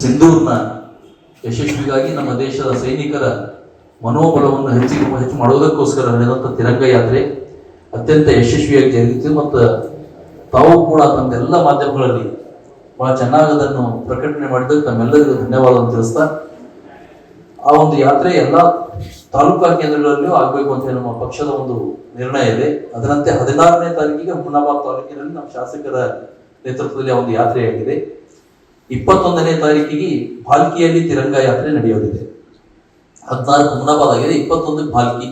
ಸಿಂಧೂರ್ನ ಯಶಸ್ವಿಗಾಗಿ ನಮ್ಮ ದೇಶದ ಸೈನಿಕರ ಮನೋಬಲವನ್ನು ಹೆಚ್ಚಿಗೆ ಹೆಚ್ಚು ಮಾಡುವುದಕ್ಕೋಸ್ಕರ ನಡೆದಂಥ ತಿರಂಗ ಯಾತ್ರೆ ಅತ್ಯಂತ ಯಶಸ್ವಿಯಾಗಿ ಜರುಗಿತು ಮತ್ತು ತಾವು ಕೂಡ ತಮ್ಮೆಲ್ಲ ಮಾಧ್ಯಮಗಳಲ್ಲಿ ಬಹಳ ಚೆನ್ನಾಗಿ ಅದನ್ನು ಪ್ರಕಟಣೆ ಮಾಡಿದ್ದಕ್ಕೆ ತಮ್ಮೆಲ್ಲರಿಗೂ ಧನ್ಯವಾದವನ್ನು ತಿಳಿಸ್ತಾ, ಆ ಒಂದು ಯಾತ್ರೆ ಎಲ್ಲ ತಾಲೂಕಾ ಕೇಂದ್ರಗಳಲ್ಲಿಯೂ ಆಗಬೇಕು ಅಂತ ನಮ್ಮ ಪಕ್ಷದ ಒಂದು ನಿರ್ಣಯ ಇದೆ. ಅದರಂತೆ ಹದಿನಾರನೇ ತಾರೀಕಿಗೆ ಹುಮನಾಬಾದ್ ತಾಲೂಕಿನಲ್ಲಿ ನಮ್ಮ ಶಾಸಕರ ನೇತೃತ್ವದಲ್ಲಿ ಆ ಒಂದು ಯಾತ್ರೆಯಾಗಿದೆ. ಇಪ್ಪತ್ತೊಂದನೇ ತಾರೀಕಿಗೆ ಭಾಲ್ಕಿಯಲ್ಲಿ ತಿರಂಗ ಯಾತ್ರೆ ನಡೆಯೋದಿದೆ. ಹದಿನಾಲ್ಕು ಹುಮನಾಬಾದ್ ಆಗಿದೆ ಇಪ್ಪತ್ತೊಂದು ಭಾಲ್ಕಿ.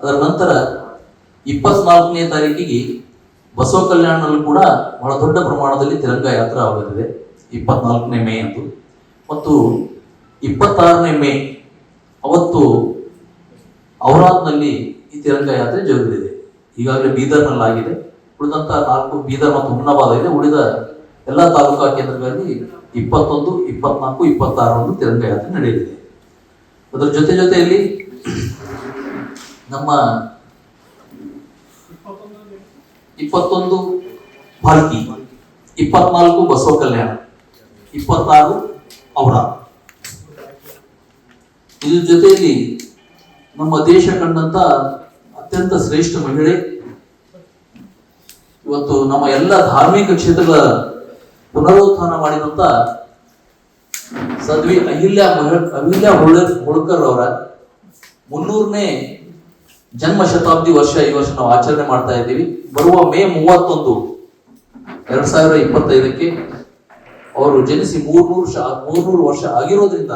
ಅದರ ನಂತರ ಇಪ್ಪತ್ನಾಲ್ಕನೇ ತಾರೀಕಿಗೆ ಬಸವ ಕಲ್ಯಾಣದಲ್ಲಿ ಕೂಡ ಬಹಳ ದೊಡ್ಡ ಪ್ರಮಾಣದಲ್ಲಿ ತಿರಂಗ ಯಾತ್ರೆ ಆಗಲಿದೆ ಇಪ್ಪತ್ನಾಲ್ಕನೇ ಮೇ ಅಂತ ಮತ್ತು ಇಪ್ಪತ್ತಾರನೇ ಮೇ ಅವತ್ತು ಔರಾದ್ನಲ್ಲಿ ಈ ತಿರಂಗ ಯಾತ್ರೆ ಜರುಗಲಿದೆ. ಈಗಾಗಲೇ ಬೀದರ್ನಲ್ಲಿ ಆಗಿದೆ ಉಳಿದಂತ ನಾಲ್ಕು ಬೀದರ್ ಮತ್ತು ಹುಮ್ನಾಬಾದ್ ಇದೆ. ಉಳಿದ ಎಲ್ಲ ತಾಲೂಕಾ ಕೇಂದ್ರಗಳಲ್ಲಿ ಇಪ್ಪತ್ತೊಂದು, ಇಪ್ಪತ್ನಾಲ್ಕು, ಇಪ್ಪತ್ತಾರರಂದು ತಿರಂಗ ಯಾತ್ರೆ ನಡೆಯಲಿದೆ. ಅದರ ಜೊತೆ ಜೊತೆಯಲ್ಲಿ ನಮ್ಮ ಇಪ್ಪತ್ತೊಂದು ಭಾರತಿ, ಇಪ್ಪತ್ನಾಲ್ಕು ಬಸವ ಕಲ್ಯಾಣ, ಇಪ್ಪತ್ತಾರು ಅವರ. ಇದ್ರ ಜೊತೆಯಲ್ಲಿ ನಮ್ಮ ದೇಶ ಕಂಡಂತ ಅತ್ಯಂತ ಶ್ರೇಷ್ಠ ಮಹಿಳೆ, ಇವತ್ತು ನಮ್ಮ ಎಲ್ಲ ಧಾರ್ಮಿಕ ಕ್ಷೇತ್ರಗಳ ಪುನರುತ್ಥಾನ ಮಾಡಿದಂತ ಸದ್ವಿ ಅಹಿಲ್ಯ ಅಹಿಲ್ಯ ಹೊಳ ಹೋಳ್ಕರ್ ಅವರ ಮುನ್ನೂರನೇ ಜನ್ಮ ಶತಾಬ್ದಿ ವರ್ಷ ಈ ವರ್ಷ ನಾವು ಆಚರಣೆ ಮಾಡ್ತಾ ಇದ್ದೀವಿ. ಬರುವ ಮೇ ಮೂವತ್ತೊಂದು ಎರಡ್ ಸಾವಿರ ಇಪ್ಪತ್ತೈದಕ್ಕೆ ಅವರು ಜನಿಸಿ ಮೂರ್ನೂರು ಮೂರ್ನೂರು ವರ್ಷ ಆಗಿರೋದ್ರಿಂದ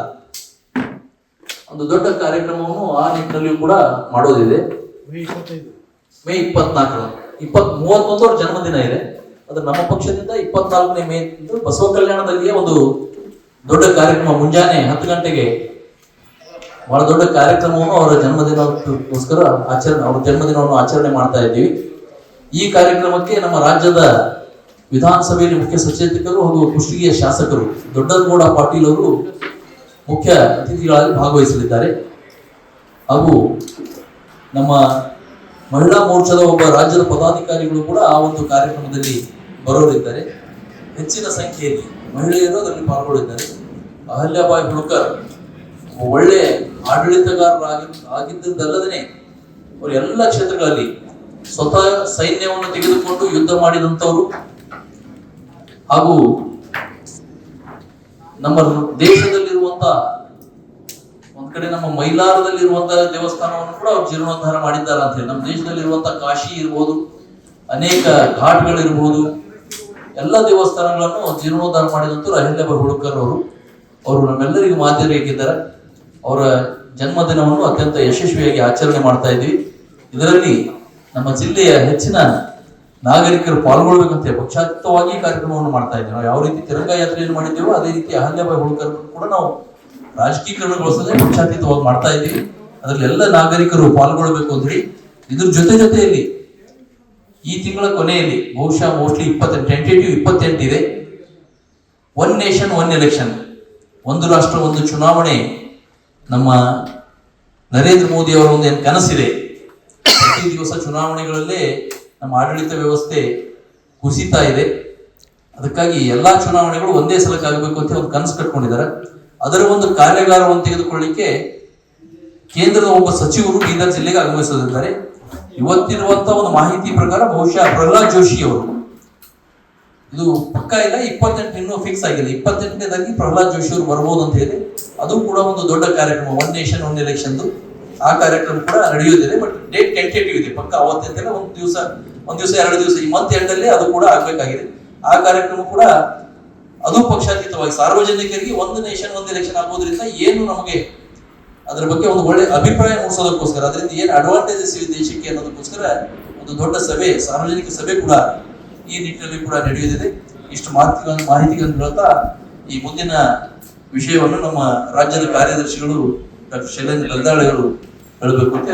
ಒಂದು ದೊಡ್ಡ ಕಾರ್ಯಕ್ರಮವನ್ನು ಆ ನಿಟ್ಟಿನಲ್ಲಿಯೂ ಕೂಡ ಮಾಡೋದಿದೆ. ಮೇ ಇಪ್ಪತ್ನಾಲ್ಕರ ಇಪ್ಪತ್ ಮೂವತ್ತೊಂದರ ಜನ್ಮದಿನ ಇದೆ. ಅದು ನಮ್ಮ ಪಕ್ಷದಿಂದ ಇಪ್ಪತ್ನಾಲ್ಕನೇ ಮೇ ಬಸವ ಕಲ್ಯಾಣದಲ್ಲಿಯೇ ಒಂದು ದೊಡ್ಡ ಕಾರ್ಯಕ್ರಮ. ಮುಂಜಾನೆ ಹತ್ತು ಗಂಟೆಗೆ ಬಹಳ ದೊಡ್ಡ ಕಾರ್ಯಕ್ರಮವನ್ನು ಅವರ ಜನ್ಮದಿನಕ್ಕೋಸ್ಕರ ಆಚರಣೆ, ಅವರ ಜನ್ಮದಿನವನ್ನು ಆಚರಣೆ ಮಾಡ್ತಾ ಇದ್ದೀವಿ. ಈ ಕಾರ್ಯಕ್ರಮಕ್ಕೆ ನಮ್ಮ ರಾಜ್ಯದ ವಿಧಾನಸಭೆಯಲ್ಲಿ ಮುಖ್ಯ ಸಚೇತಕರು ಹಾಗೂ ಕುಷ್ಟಗಿಯ ಶಾಸಕರು ದೊಡ್ಡಗೌಡ ಪಾಟೀಲ್ ಅವರು ಮುಖ್ಯ ಅತಿಥಿಗಳಾಗಿ ಭಾಗವಹಿಸಲಿದ್ದಾರೆ. ಹಾಗೂ ನಮ್ಮ ಮಹಿಳಾ ಮೋರ್ಚಾದ ಒಬ್ಬ ರಾಜ್ಯದ ಪದಾಧಿಕಾರಿಗಳು ಕೂಡ ಆ ಒಂದು ಕಾರ್ಯಕ್ರಮದಲ್ಲಿ ಬರೋರಿದ್ದಾರೆ. ಹೆಚ್ಚಿನ ಸಂಖ್ಯೆಯಲ್ಲಿ ಮಹಿಳೆಯರು ಅದರಲ್ಲಿ ಪಾಲ್ಗೊಂಡಿದ್ದಾರೆ ಅಹಲ್ಯಾಬಾಯಿ ಹುಡುಕರ್ ಒಳ್ಳೆ ಆಡಳಿತಗಾರರಾಗಿ ಆಗಿದ್ದಲ್ಲದೇ ಅವರು ಎಲ್ಲ ಕ್ಷೇತ್ರಗಳಲ್ಲಿ ಸ್ವತಃ ಸೈನ್ಯವನ್ನು ತೆಗೆದುಕೊಂಡು ಯುದ್ಧ ಮಾಡಿದಂಥವರು. ಹಾಗೂ ನಮ್ಮ ದೇಶದಲ್ಲಿರುವಂತ ಒಂದ್ ಕಡೆ ನಮ್ಮ ಮೈಲಾರದಲ್ಲಿರುವಂತಹ ದೇವಸ್ಥಾನವನ್ನು ಕೂಡ ಅವ್ರು ಜೀರ್ಣೋದ್ಧಾರ ಮಾಡಿದ್ದಾರೆ ಅಂತ ಹೇಳಿ. ನಮ್ಮ ದೇಶದಲ್ಲಿರುವಂತಹ ಕಾಶಿ ಇರ್ಬೋದು, ಅನೇಕ ಘಾಟ್ಗಳಿರ್ಬೋದು ಎಲ್ಲ ದೇವಸ್ಥಾನಗಳನ್ನು ಜೀರ್ಣೋದ್ಧಾರ ಮಾಡಿದಂತ ಅಹಿಲ್ಯಬಾಯಿ ಹುಡುಕರ್ ಅವರು ಅವರು ನಮ್ಮೆಲ್ಲರಿಗೂ ಮಾದರಿಯಾಗಿದ್ದಾರೆ ಅವರ ಜನ್ಮದಿನವನ್ನು ಅತ್ಯಂತ ಯಶಸ್ವಿಯಾಗಿ ಆಚರಣೆ ಮಾಡ್ತಾ ಇದ್ದೀವಿ. ಇದರಲ್ಲಿ ನಮ್ಮ ಜಿಲ್ಲೆಯ ಹೆಚ್ಚಿನ ನಾಗರಿಕರು ಪಾಲ್ಗೊಳ್ಬೇಕಂತ ಪಕ್ಷಾತೀತವಾಗಿ ಕಾರ್ಯಕ್ರಮವನ್ನು ಮಾಡ್ತಾ ಇದ್ದೀವಿ. ನಾವು ಯಾವ ರೀತಿ ತಿರಂಗ ಯಾತ್ರೆಯನ್ನು ಮಾಡಿದ್ದೇವೋ, ಅದೇ ರೀತಿ ಅಹಲ್ಯಬಾಯಿ ಹುಡುಕರ್ ಕೂಡ ನಾವು ರಾಜಕೀಕರಣಗೊಳಿಸದೆ ಪಕ್ಷಾತೀತವಾಗಿ ಮಾಡ್ತಾ ಇದ್ದೀವಿ. ಅದರಲ್ಲಿ ಎಲ್ಲ ನಾಗರಿಕರು ಪಾಲ್ಗೊಳ್ಬೇಕು ಅಂತ ಹೇಳಿ, ಇದ್ರ ಜೊತೆ ಜೊತೆಯಲ್ಲಿ ಈ ತಿಂಗಳ ಕೊನೆಯಲ್ಲಿ ಬಹುಶಃ ಮೋಸ್ಟ್ಲಿ ಇಪ್ಪತ್ತೆಂಟು ಟೆಂಟೇಟಿವ್ ಇಪ್ಪತ್ತೆಂಟಿದೆ ಒನ್ ನೇಷನ್ ಒನ್ ಎಲೆಕ್ಷನ್ ಒಂದು ರಾಷ್ಟ್ರ, ಒಂದು ಚುನಾವಣೆ. ನಮ್ಮ ನರೇಂದ್ರ ಮೋದಿ ಅವರ ಒಂದು ಏನು ಕನಸಿದೆ. ಪ್ರತಿ ದಿವಸ ಚುನಾವಣೆಗಳಲ್ಲೇ ನಮ್ಮ ಆಡಳಿತ ವ್ಯವಸ್ಥೆ ಕುಸಿತಾ ಇದೆ. ಅದಕ್ಕಾಗಿ ಎಲ್ಲಾ ಚುನಾವಣೆಗಳು ಒಂದೇ ಸಲಕ್ಕಾಗಬೇಕು ಅಂತ ಒಂದು ಕನಸು ಕಟ್ಕೊಂಡಿದ್ದಾರೆ. ಅದರ ಒಂದು ಕಾರ್ಯಾಗಾರವನ್ನು ತೆಗೆದುಕೊಳ್ಳಿಕ್ಕೆ ಕೇಂದ್ರದ ಒಬ್ಬ ಸಚಿವರು ಬೀದರ್ ಜಿಲ್ಲೆಗೆ ಆಗಮಿಸಲಿದ್ದಾರೆ. ಇವತ್ತಿರುವಂತ ಒಂದು ಮಾಹಿತಿ ಪ್ರಕಾರ ಬಹುಶಃ ಪ್ರಹ್ಲಾದ್ ಜೋಶಿ ಅವರು. ಇದು ಪಕ್ಕ ಇಲ್ಲ, ಇಪ್ಪತ್ತೆಂಟು ಇನ್ನೂ ಫಿಕ್ಸ್ ಆಗಿಲ್ಲ. ಇಪ್ಪತ್ತೆಂಟನೇದಾಗಿ ಪ್ರಹ್ಲಾದ್ ಜೋಶಿ ಅವರು ಬರ್ಬೋದು ಅಂತ ಹೇಳಿ, ಅದು ಕೂಡ ಒಂದು ದೊಡ್ಡ ಕಾರ್ಯಕ್ರಮ ಒನ್ ನೇಷನ್ ಒನ್ ಎಲೆಕ್ಷನ್ ಆ ಕಾರ್ಯಕ್ರಮ ಕೂಡ ನಡೆಯೋದಿದೆ ಬಟ್ ಡೇಟ್ ಟೆಂಟೇಟಿವ್ ಇದೆ. ಪಕ್ಕ ಅವತ್ತಿಂದಲೇ ಒಂದು ದಿವಸ, ಒಂದ್ ದಿವಸ, ಎರಡು ದಿವಸ, ಈ ಮಂತ್ ಎಂಡಲ್ಲಿ ಅದು ಕೂಡ ಆಗ್ಬೇಕಾಗಿದೆ. ಆ ಕಾರ್ಯಕ್ರಮ ಕೂಡ ಅದು ಪಕ್ಷಾತೀತವಾಗಿ ಸಾರ್ವಜನಿಕರಿಗೆ ಒಂದು ನೇಷನ್ ಒಂದು ಎಲೆಕ್ಷನ್ ಆಗೋದ್ರಿಂದ ಏನು ನಮಗೆ ಅದ್ರ ಬಗ್ಗೆ ಒಂದು ಒಳ್ಳೆ ಅಭಿಪ್ರಾಯ ಮೂಡಿಸೋದಕ್ಕೋಸ್ಕರ, ಅದರಿಂದ ಏನು ಅಡ್ವಾಂಟೇಜಸ್ ಇದೆ ದೇಶಕ್ಕೆ ಅನ್ನೋದಕ್ಕೋಸ್ಕರ ಒಂದು ದೊಡ್ಡ ಸಭೆ, ಸಾರ್ವಜನಿಕ ಸಭೆ ಕೂಡ ಈ ನಿಟ್ಟಿನಲ್ಲಿ ಕೂಡ ನಡೆಯುತ್ತಿದೆ. ಇಷ್ಟು ಮಾಹಿತಿ ಮಾಹಿತಿಗಳನ್ನು ಹೇಳ್ತಾ ಈ ಮುಂದಿನ ವಿಷಯವನ್ನು ನಮ್ಮ ರಾಜ್ಯದ ಕಾರ್ಯದರ್ಶಿಗಳು ಡಾಕ್ಟರ್ ಶೈಲೇಂದ್ರ ಗಲ್ದಾಳಿಗಳು ಹೇಳಬೇಕು ಅಂತ